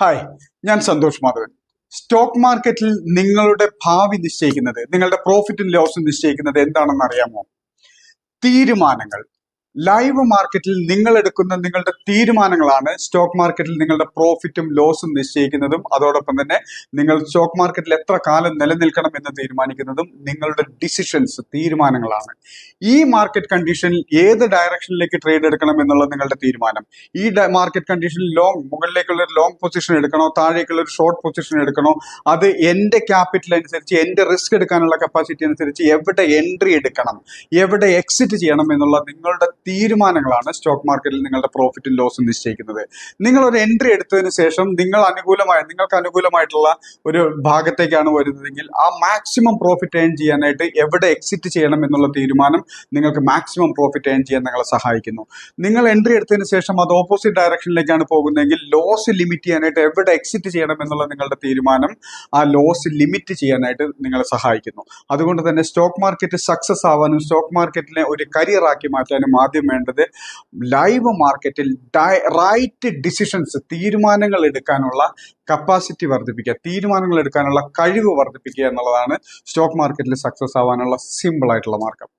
Hi ഞാൻ Santhosh Madhavan. Stock മാർക്കറ്റിൽ നിങ്ങളുടെ ഭാവി നിശ്ചയിക്കുന്നത് നിങ്ങളുടെ പ്രോഫിറ്റും ലോസും നിശ്ചയിക്കുന്നത് എന്താണെന്ന് അറിയാമോ? തീരുമാനങ്ങൾ. ലൈവ് മാർക്കറ്റിൽ നിങ്ങൾ എടുക്കുന്ന നിങ്ങളുടെ തീരുമാനങ്ങളാണ് സ്റ്റോക്ക് മാർക്കറ്റിൽ നിങ്ങളുടെ പ്രോഫിറ്റും ലോസും നിശ്ചയിക്കുന്നതും. അതോടൊപ്പം തന്നെ നിങ്ങൾ സ്റ്റോക്ക് മാർക്കറ്റിൽ എത്ര കാലം നിലനിൽക്കണം എന്ന് തീരുമാനിക്കുന്നതും നിങ്ങളുടെ ഡിസിഷൻസ് തീരുമാനങ്ങളാണ്. ഈ മാർക്കറ്റ് കണ്ടീഷനിൽ ഏത് ഡയറക്ഷനിലേക്ക് ട്രേഡ് എടുക്കണം എന്നുള്ള നിങ്ങളുടെ തീരുമാനം. ഈ മാർക്കറ്റ് കണ്ടീഷനിൽ ലോങ് മുകളിലേക്കുള്ള ഒരു ലോങ് പൊസിഷൻ എടുക്കണോ താഴേക്കുള്ള ഒരു ഷോർട്ട് പൊസിഷൻ എടുക്കണോ അത് എന്റെ ക്യാപിറ്റൽ അനുസരിച്ച് എന്റെ റിസ്ക് എടുക്കാനുള്ള കപ്പാസിറ്റി അനുസരിച്ച് എവിടെ എൻട്രി എടുക്കണം എവിടെ എക്സിറ്റ് ചെയ്യണം എന്നുള്ള നിങ്ങളുടെ തീരുമാനങ്ങളാണ് സ്റ്റോക്ക് മാർക്കറ്റിൽ നിങ്ങളുടെ പ്രോഫിറ്റും ലോസും നിശ്ചയിക്കുന്നത്. നിങ്ങൾ ഒരു എൻട്രി എടുത്തതിന് ശേഷം നിങ്ങൾ അനുകൂലമായ നിങ്ങൾക്ക് അനുകൂലമായിട്ടുള്ള ഒരു ഭാഗത്തേക്കാണ് വരുന്നതെങ്കിൽ ആ മാക്സിമം പ്രോഫിറ്റ് ഏൺ ചെയ്യാനായിട്ട് എവിടെ എക്സിറ്റ് ചെയ്യണം എന്നുള്ള തീരുമാനം നിങ്ങൾക്ക് മാക്സിമം പ്രോഫിറ്റ് ഏൺ ചെയ്യാൻ നിങ്ങളെ സഹായിക്കുന്നു. നിങ്ങൾ എൻട്രി എടുത്തതിന് ശേഷം അത് ഓപ്പോസിറ്റ് ഡയറക്ഷനിലേക്കാണ് പോകുന്നതെങ്കിൽ ലോസ് ലിമിറ്റ് ചെയ്യാനായിട്ട് എവിടെ എക്സിറ്റ് ചെയ്യണം എന്നുള്ള നിങ്ങളുടെ തീരുമാനം ആ ലോസ് ലിമിറ്റ് ചെയ്യാനായിട്ട് നിങ്ങളെ സഹായിക്കുന്നു. അതുകൊണ്ട് തന്നെ സ്റ്റോക്ക് മാർക്കറ്റ് സക്സസ് ആവാനും സ്റ്റോക്ക് മാർക്കറ്റിനെ ഒരു കരിയർ ആക്കി മാറ്റാനും ആദ്യം വേണ്ടത് ലൈവ് മാർക്കറ്റിൽ റൈറ്റ് ഡിസിഷൻസ് തീരുമാനങ്ങൾ എടുക്കാനുള്ള കപ്പാസിറ്റി വർദ്ധിപ്പിക്കുക. തീരുമാനങ്ങൾ എടുക്കാനുള്ള കഴിവ് വർദ്ധിപ്പിക്കുക എന്നുള്ളതാണ് സ്റ്റോക്ക് മാർക്കറ്റിൽ സക്സസ് ആവാനുള്ള സിമ്പിൾ ആയിട്ടുള്ള മാർഗം.